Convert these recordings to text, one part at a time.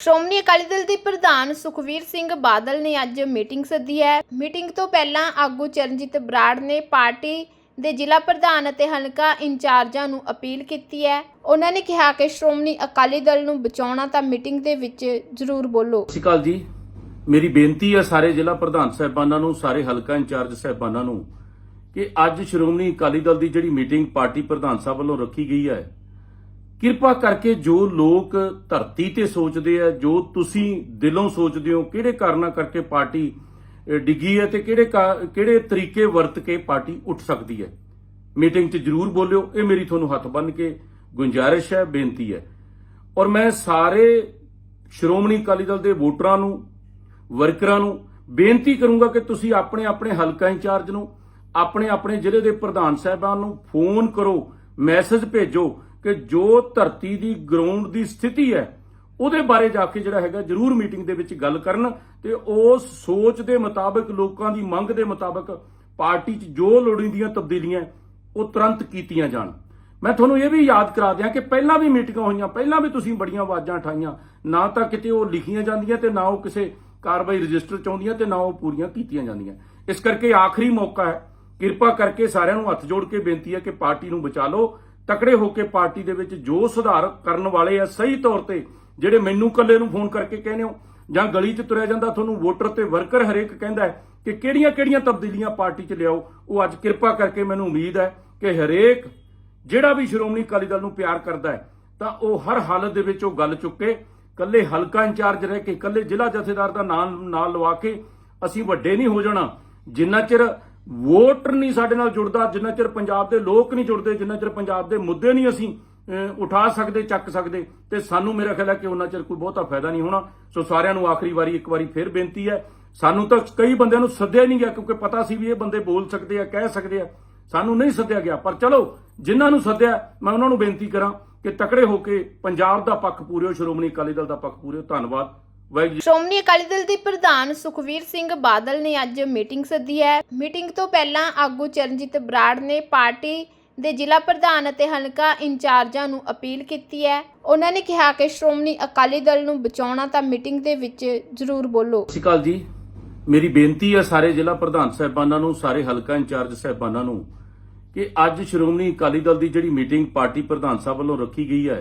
ਸ਼੍ਰੋਮਣੀ ਅਕਾਲੀ ਦਲ ਦੇ ਪ੍ਰਧਾਨ ਸੁਖਵੀਰ ਸਿੰਘ ਬਾਦਲ ਨੇ ਅੱਜ ਮੀਟਿੰਗ ਸੱਦੀ ਹੈ। ਮੀਟਿੰਗ ਤੋਂ ਪਹਿਲਾਂ ਆਗੂ ਚਰਨਜੀਤ ਬਰਾੜ ਨੇ ਪਾਰਟੀ ਦੇ ਜ਼ਿਲ੍ਹਾ ਪ੍ਰਧਾਨ ਅਤੇ ਹਲਕਾ ਇੰਚਾਰਜਾਂ ਨੂੰ ਅਪੀਲ ਕੀਤੀ ਹੈ। ਉਹਨਾਂ ਨੇ ਕਿਹਾ ਕਿ ਸ਼੍ਰੋਮਣੀ ਅਕਾਲੀ ਦਲ ਨੂੰ ਬਚਾਉਣਾ ਤਾਂ ਮੀਟਿੰਗ ਦੇ ਵਿੱਚ ਜ਼ਰੂਰ ਬੋਲੋ। ਸਤਿ ਸ਼੍ਰੀ ਅਕਾਲ ਜੀ। ਮੇਰੀ ਬੇਨਤੀ ਹੈ ਸਾਰੇ ਜ਼ਿਲ੍ਹਾ ਪ੍ਰਧਾਨ ਸਾਹਿਬਾਨਾਂ ਨੂੰ, ਸਾਰੇ ਹਲਕਾ ਇੰਚਾਰਜ ਸਾਹਿਬਾਨਾਂ ਨੂੰ ਕਿ ਅੱਜ ਸ਼੍ਰੋਮਣੀ ਅਕਾਲੀ ਦਲ ਦੀ ਜਿਹੜੀ ਮੀਟਿੰਗ ਪਾਰਟੀ ਪ੍ਰਧਾਨ ਸਾਹਿਬ ਵੱਲੋਂ ਰੱਖੀ ਗਈ ਹੈ ਕਿਰਪਾ ਕਰਕੇ ਜੋ ਲੋਕ ਧਰਤੀ ਤੇ ਸੋਚਦੇ ਆ, ਜੋ ਤੁਸੀਂ ਦਿਲੋਂ ਸੋਚਦੇ ਹੋ, ਕਿਹੜੇ ਕਾਰਨਾਂ ਕਰਕੇ ਪਾਰਟੀ ਡਿੱਗੀ ਹੈ ਤੇ ਕਿਹੜੇ ਕਾ- ਕਿਹੜੇ ਤਰੀਕੇ ਵਰਤ ਕੇ ਪਾਰਟੀ ਉੱਠ ਸਕਦੀ ਹੈ? ਮੀਟਿੰਗ 'ਚ ਜਰੂਰ ਬੋਲਿਓ, ਇਹ ਮੇਰੀ ਤੁਹਾਨੂੰ ਹੱਥ ਬੰਨ ਕੇ ਗੁੰਜਾਰਿਸ਼ ਹੈ, ਬੇਨਤੀ ਹੈ। ਔਰ ਮੈਂ ਸਾਰੇ ਸ਼੍ਰੋਮਣੀ ਅਕਾਲੀ ਦਲ ਦੇ ਵੋਟਰਾਂ ਨੂੰ, ਵਰਕਰਾਂ ਨੂੰ ਬੇਨਤੀ ਕਰੂੰਗਾ ਕਿ ਤੁਸੀਂ ਆਪਣੇ ਆਪਣੇ ਹਲਕਾ ਇੰਚਾਰਜ ਨੂੰ, ਆਪਣੇ ਆਪਣੇ ਜ਼ਿਲ੍ਹੇ ਦੇ ਪ੍ਰਧਾਨ ਸਾਹਿਬਾਨ ਨੂੰ ਫੋਨ ਕਰੋ, ਮੈਸੇਜ ਭੇਜੋ ਕਿ ਜੋ ਧਰਤੀ ਦੀ ਗਰਾਊਂਡ ਦੀ ਸਥਿਤੀ ਹੈ, ਉਹਦੇ ਬਾਰੇ ਜਾ ਕੇ ਜਿਹੜਾ ਹੈਗਾ ਜਰੂਰ ਮੀਟਿੰਗ ਦੇ ਵਿੱਚ ਗੱਲ ਕਰਨ ਤੇ ਉਸ ਸੋਚ ਦੇ ਮੁਤਾਬਕ, ਲੋਕਾਂ ਦੀ ਮੰਗ ਦੇ ਮੁਤਾਬਕ ਪਾਰਟੀ 'ਚ ਜੋ ਲੋੜੀਂਦੀਆਂ ਤਬਦੀਲੀਆਂ ਉਹ ਤੁਰੰਤ ਕੀਤੀਆਂ ਜਾਣ। ਮੈਂ ਤੁਹਾਨੂੰ ਇਹ ਵੀ ਯਾਦ ਕਰਾ ਦਿਆਂ ਕਿ ਪਹਿਲਾਂ ਵੀ ਮੀਟਿੰਗਾਂ ਹੋਈਆਂ, ਪਹਿਲਾਂ ਵੀ ਤੁਸੀਂ ਬੜੀਆਂ ਆਵਾਜ਼ਾਂ ਉਠਾਈਆਂ। ਨਾ ਤਾਂ ਕਿਤੇ ਉਹ ਲਿਖੀਆਂ ਜਾਂਦੀਆਂ ਤੇ ਨਾ ਉਹ ਕਿਸੇ ਕਾਰਵਾਈ ਰਜਿਸਟਰ ਚ ਆਉਂਦੀਆਂ ਤੇ ਨਾ ਉਹ ਪੂਰੀਆਂ ਕੀਤੀਆਂ ਜਾਂਦੀਆਂ। ਇਸ ਕਰਕੇ ਆਖਰੀ ਮੌਕਾ ਹੈ। ਕਿਰਪਾ ਕਰਕੇ ਸਾਰਿਆਂ ਨੂੰ ਹੱਥ ਜੋੜ ਕੇ ਬੇਨਤੀ ਹੈ ਕਿ ਪਾਰਟੀ ਨੂੰ ਬਚਾ ਲਓ। ਤਕੜੇ ਹੋ ਕੇ ਪਾਰਟੀ ਦੇ ਵਿੱਚ ਜੋ ਸੁਧਾਰ ਕਰਨ ਵਾਲੇ ਆ ਸਹੀ ਤੌਰ ਤੇ, ਜਿਹੜੇ ਮੈਨੂੰ ਕੱਲੇ ਨੂੰ ਫੋਨ ਕਰਕੇ ਕਹਿੰਦੇ ਹੋ, ਜਾਂ ਗਲੀ 'ਚ ਤੁਰਿਆ ਜਾਂਦਾ, ਤੁਹਾਨੂੰ ਵੋਟਰ ਤੇ ਵਰਕਰ ਹਰੇਕ ਕਹਿੰਦਾ ਹੈ ਕਿ ਕਿਹੜੀਆਂ-ਕਿਹੜੀਆਂ ਤਬਦੀਲੀਆਂ ਪਾਰਟੀ 'ਚ ਲਿਆਓ, ਉਹ ਅੱਜ ਕਿਰਪਾ ਕਰਕੇ ਮੈਨੂੰ ਉਮੀਦ ਹੈ ਕਿ ਹਰੇਕ ਜਿਹੜਾ ਵੀ ਸ਼੍ਰੋਮਣੀ ਅਕਾਲੀ ਦਲ ਨੂੰ ਪਿਆਰ ਕਰਦਾ ਹੈ, ਤਾਂ ਉਹ ਹਰ ਹਾਲਤ ਦੇ ਵਿੱਚ ਉਹ ਗੱਲ ਚੁੱਕੇ ਕੱਲੇ ਹਲਕਾ ਇੰਚਾਰਜ ਰਹਿ ਕੇ ਕੱਲੇ ਜ਼ਿਲ੍ਹਾ ਜਥੇਦਾਰ ਦਾ ਨਾਮ ਨਾਲ ਲਵਾ ਕੇ ਅਸੀਂ ਵੱਡੇ ਨਹੀਂ ਹੋ ਜਾਣਾ, ਜਿੰਨਾ ਚਿਰ ਵੋਟਰ ਨਹੀਂ ਸਾਡੇ ਨਾਲ ਜੁੜਦਾ, ਜਿੰਨਾ ਚਿਰ ਪੰਜਾਬ ਦੇ ਲੋਕ ਨਹੀਂ ਜੁੜਦੇ, ਜਿੰਨਾ ਚਿਰ ਪੰਜਾਬ ਦੇ ਮੁੱਦੇ ਨਹੀਂ ਅਸੀਂ ਉਠਾ ਸਕਦੇ, ਚੱਕ ਸਕਦੇ, ਤੇ ਸਾਨੂੰ ਮੇਰਾ ਖਿਆਲ ਹੈ ਕਿ ਉਹਨਾਂ ਚਿਰ ਕੋਈ ਬਹੁਤਾ ਫਾਇਦਾ ਨਹੀਂ ਹੋਣਾ। ਸੋ ਸਾਰਿਆਂ ਨੂੰ ਆਖਰੀ ਵਾਰੀ, ਇੱਕ ਵਾਰੀ ਫਿਰ ਬੇਨਤੀ ਹੈ, ਸਾਨੂੰ ਤਾਂ ਕਈ ਬੰਦਿਆਂ ਨੂੰ ਸੱਦਿਆ ਨਹੀਂ ਗਿਆ, ਕਿਉਂਕਿ ਪਤਾ ਸੀ ਵੀ ਇਹ ਬੰਦੇ ਬੋਲ ਸਕਦੇ ਆ, ਕਹਿ ਸਕਦੇ ਆ। ਸਾਨੂੰ ਨਹੀਂ ਸੱਦਿਆ ਗਿਆ, ਪਰ ਚਲੋ, ਜਿਨ੍ਹਾਂ ਨੂੰ ਸੱਦਿਆ, ਮੈਂ ਉਹਨਾਂ ਨੂੰ ਬੇਨਤੀ ਕਰਾਂ ਕਿ ਤਕੜੇ ਹੋ ਕੇ ਪੰਜਾਬ ਦਾ ਪੱਖ ਪੂਰਿਓ, ਸ਼੍ਰੋਮਣੀ ਅਕਾਲੀ ਦਲ ਦਾ ਪੱਖ ਪੂਰਿਓ, ਧੰਨਵਾਦ। ਸ਼੍ਰੋਮਣੀ ਅਕਾਲੀ ਦਲ ਦੇ ਪ੍ਰਧਾਨ ਸੁਖਵੀਰ ਸਿੰਘ ਬਾਦਲ ਨੇ ਅੱਜ ਮੀਟਿੰਗ ਸੱਦੀ ਹੈ। ਮੀਟਿੰਗ ਤੋਂ ਪਹਿਲਾਂ ਆਗੂ ਚਰਨਜੀਤ ਬਰਾੜ ਨੇ ਪਾਰਟੀ ਦੇ ਜ਼ਿਲ੍ਹਾ ਪ੍ਰਧਾਨ ਅਤੇ ਹਲਕਾ ਇੰਚਾਰਜਾਂ ਨੂੰ ਅਪੀਲ ਕੀਤੀ ਹੈ। ਉਹਨਾਂ ਨੇ ਕਿਹਾ ਕਿ ਸ਼੍ਰੋਮਣੀ ਅਕਾਲੀ ਦਲ ਨੂੰ ਬਚਾਉਣਾ ਤਾਂ ਮੀਟਿੰਗ ਦੇ ਵਿੱਚ ਜ਼ਰੂਰ ਬੋਲੋ। ਸਤਿ ਸ਼੍ਰੀ ਅਕਾਲ ਜੀ। ਮੇਰੀ ਬੇਨਤੀ ਹੈ ਸਾਰੇ ਜ਼ਿਲ੍ਹਾ ਪ੍ਰਧਾਨ ਸਾਹਿਬਾਨਾਂ ਨੂੰ ਸਾਰੇ ਹਲਕਾ ਇੰਚਾਰਜ ਸਾਹਿਬਾਨਾਂ ਨੂੰ ਕਿ ਅੱਜ ਸ਼੍ਰੋਮਣੀ ਅਕਾਲੀ ਦਲ ਦੀ ਜਿਹੜੀ ਮੀਟਿੰਗ ਪਾਰਟੀ ਪ੍ਰਧਾਨ ਸਾਹਿਬ ਵੱਲੋਂ ਰੱਖੀ ਗਈ ਹੈ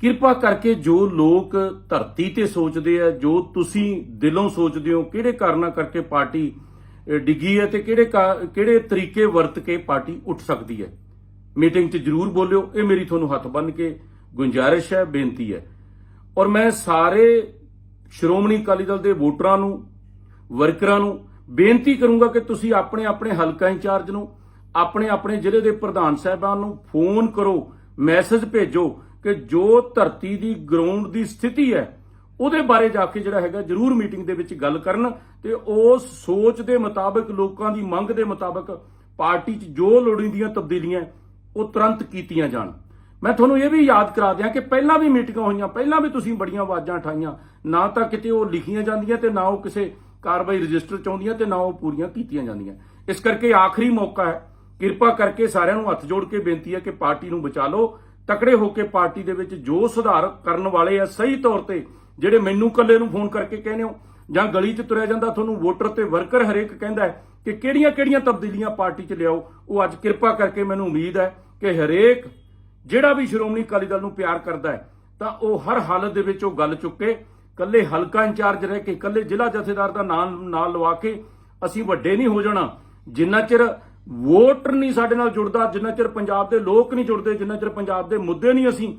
ਕਿਰਪਾ ਕਰਕੇ ਜੋ ਲੋਕ ਧਰਤੀ ਤੇ ਸੋਚਦੇ ਆ, ਜੋ ਤੁਸੀਂ ਦਿਲੋਂ ਸੋਚਦੇ ਹੋ, ਕਿਹੜੇ ਕਾਰਨਾਂ ਕਰਕੇ ਪਾਰਟੀ ਡਿੱਗੀ ਹੈ ਤੇ ਕਿਹੜੇ ਕਾ- ਕਿਹੜੇ ਤਰੀਕੇ ਵਰਤ ਕੇ ਪਾਰਟੀ ਉੱਠ ਸਕਦੀ ਹੈ? ਮੀਟਿੰਗ 'ਚ ਜਰੂਰ ਬੋਲਿਓ, ਇਹ ਮੇਰੀ ਤੁਹਾਨੂੰ ਹੱਥ ਬੰਨ ਕੇ ਗੁੰਜਾਰਿਸ਼ ਹੈ, ਬੇਨਤੀ ਹੈ। ਔਰ ਮੈਂ ਸਾਰੇ ਸ਼੍ਰੋਮਣੀ ਅਕਾਲੀ ਦਲ ਦੇ ਵੋਟਰਾਂ ਨੂੰ, ਵਰਕਰਾਂ ਨੂੰ ਬੇਨਤੀ ਕਰੂੰਗਾ ਕਿ ਤੁਸੀਂ ਆਪਣੇ ਆਪਣੇ ਹਲਕਾ ਇੰਚਾਰਜ ਨੂੰ, ਆਪਣੇ ਆਪਣੇ ਜ਼ਿਲ੍ਹੇ ਦੇ ਪ੍ਰਧਾਨ ਸਾਹਿਬਾਨ ਨੂੰ ਫੋਨ ਕਰੋ, ਮੈਸੇਜ ਭੇਜੋ ਕਿ ਜੋ ਧਰਤੀ ਦੀ ਗਰਾਊਂਡ ਦੀ ਸਥਿਤੀ ਹੈ, ਉਹਦੇ ਬਾਰੇ ਜਾ ਕੇ ਜਿਹੜਾ ਹੈਗਾ ਜਰੂਰ ਮੀਟਿੰਗ ਦੇ ਵਿੱਚ ਗੱਲ ਕਰਨ ਤੇ ਉਸ ਸੋਚ ਦੇ ਮੁਤਾਬਕ, ਲੋਕਾਂ ਦੀ ਮੰਗ ਦੇ ਮੁਤਾਬਕ ਪਾਰਟੀ 'ਚ ਜੋ ਲੋੜੀਂਦੀਆਂ ਤਬਦੀਲੀਆਂ ਉਹ ਤੁਰੰਤ ਕੀਤੀਆਂ ਜਾਣ। ਮੈਂ ਤੁਹਾਨੂੰ ਇਹ ਵੀ ਯਾਦ ਕਰਾ ਦਿਆਂ ਕਿ ਪਹਿਲਾਂ ਵੀ ਮੀਟਿੰਗਾਂ ਹੋਈਆਂ, ਪਹਿਲਾਂ ਵੀ ਤੁਸੀਂ ਬੜੀਆਂ ਆਵਾਜ਼ਾਂ ਉਠਾਈਆਂ। ਨਾ ਤਾਂ ਕਿਤੇ ਉਹ ਲਿਖੀਆਂ ਜਾਂਦੀਆਂ ਤੇ ਨਾ ਉਹ ਕਿਸੇ ਕਾਰਵਾਈ ਰਜਿਸਟਰ ਚ ਆਉਂਦੀਆਂ ਤੇ ਨਾ ਉਹ ਪੂਰੀਆਂ ਕੀਤੀਆਂ ਜਾਂਦੀਆਂ। ਇਸ ਕਰਕੇ ਆਖਰੀ ਮੌਕਾ ਹੈ। ਕਿਰਪਾ ਕਰਕੇ ਸਾਰਿਆਂ ਨੂੰ ਹੱਥ ਜੋੜ ਕੇ ਬੇਨਤੀ ਹੈ ਕਿ ਪਾਰਟੀ ਨੂੰ ਬਚਾ ਲਓ। ਤਕੜੇ ਹੋ ਕੇ ਪਾਰਟੀ ਦੇ ਵਿੱਚ ਜੋ ਸੁਧਾਰ ਕਰਨ ਵਾਲੇ ਆ ਸਹੀ ਤੌਰ ਤੇ, ਜਿਹੜੇ ਮੈਨੂੰ ਕੱਲੇ ਨੂੰ ਫੋਨ ਕਰਕੇ ਕਹਿੰਦੇ ਹੋ, ਜਾਂ ਗਲੀ 'ਚ ਤੁਰਿਆ ਜਾਂਦਾ, ਤੁਹਾਨੂੰ ਵੋਟਰ ਤੇ ਵਰਕਰ ਹਰੇਕ ਕਹਿੰਦਾ ਹੈ ਕਿ ਕਿਹੜੀਆਂ-ਕਿਹੜੀਆਂ ਤਬਦੀਲੀਆਂ ਪਾਰਟੀ 'ਚ ਲਿਆਓ, ਉਹ ਅੱਜ ਕਿਰਪਾ ਕਰਕੇ ਮੈਨੂੰ ਉਮੀਦ ਹੈ ਕਿ ਹਰੇਕ ਜਿਹੜਾ ਵੀ ਸ਼੍ਰੋਮਣੀ ਅਕਾਲੀ ਦਲ ਨੂੰ ਪਿਆਰ ਕਰਦਾ ਹੈ, ਤਾਂ ਉਹ ਹਰ ਹਾਲਤ ਦੇ ਵਿੱਚ ਉਹ ਗੱਲ ਚੁੱਕੇ ਕੱਲੇ ਹਲਕਾ ਇੰਚਾਰਜ ਰਹਿ ਕੇ ਕੱਲੇ ਜ਼ਿਲ੍ਹਾ ਜਥੇਦਾਰ ਦਾ ਨਾਮ ਨਾਲ ਲਵਾ ਕੇ ਅਸੀਂ ਵੱਡੇ ਨਹੀਂ ਹੋ ਜਾਣਾ, ਜਿੰਨਾ ਚਿਰ ਵੋਟਰ ਨਹੀਂ ਸਾਡੇ ਨਾਲ ਜੁੜਦਾ, ਜਿੰਨਾ ਚਿਰ ਪੰਜਾਬ ਦੇ ਲੋਕ ਨਹੀਂ ਜੁੜਦੇ, ਜਿੰਨਾ ਚਿਰ ਪੰਜਾਬ ਦੇ ਮੁੱਦੇ ਨਹੀਂ ਅਸੀਂ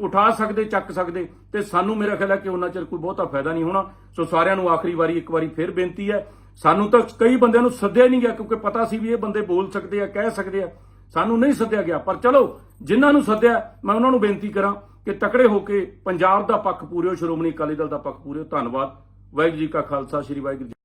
ਉਠਾ ਸਕਦੇ, ਚੱਕ ਸਕਦੇ, ਤੇ ਸਾਨੂੰ ਮੇਰਾ ਖਿਆਲ ਹੈ ਕਿ ਉਹਨਾਂ ਚਿਰ ਕੋਈ ਬਹੁਤਾ ਫਾਇਦਾ ਨਹੀਂ ਹੋਣਾ। ਸੋ ਸਾਰਿਆਂ ਨੂੰ ਆਖਰੀ ਵਾਰੀ, ਇੱਕ ਵਾਰੀ ਫਿਰ ਬੇਨਤੀ ਹੈ, ਸਾਨੂੰ ਤਾਂ ਕਈ ਬੰਦਿਆਂ ਨੂੰ ਸੱਦਿਆ ਨਹੀਂ ਗਿਆ, ਕਿਉਂਕਿ ਪਤਾ ਸੀ ਵੀ ਇਹ ਬੰਦੇ ਬੋਲ ਸਕਦੇ ਆ, ਕਹਿ ਸਕਦੇ ਆ। ਸਾਨੂੰ ਨਹੀਂ ਸੱਦਿਆ ਗਿਆ, ਪਰ ਚਲੋ, ਜਿਨ੍ਹਾਂ ਨੂੰ ਸੱਦਿਆ, ਮੈਂ ਉਹਨਾਂ ਨੂੰ ਬੇਨਤੀ ਕਰਾਂ ਕਿ ਤਕੜੇ ਹੋ ਕੇ ਪੰਜਾਬ ਦਾ ਪੱਖ ਪੂਰਿਓ, ਸ਼੍ਰੋਮਣੀ ਅਕਾਲੀ ਦਲ ਦਾ ਪੱਖ ਪੂਰਿਓ। ਧੰਨਵਾਦ। ਵਾਹਿਗੁਰੂ ਜੀ ਕਾ ਖਾਲਸਾ, ਸ੍ਰੀ ਵਾਹਿਗੁਰੂ ਜੀ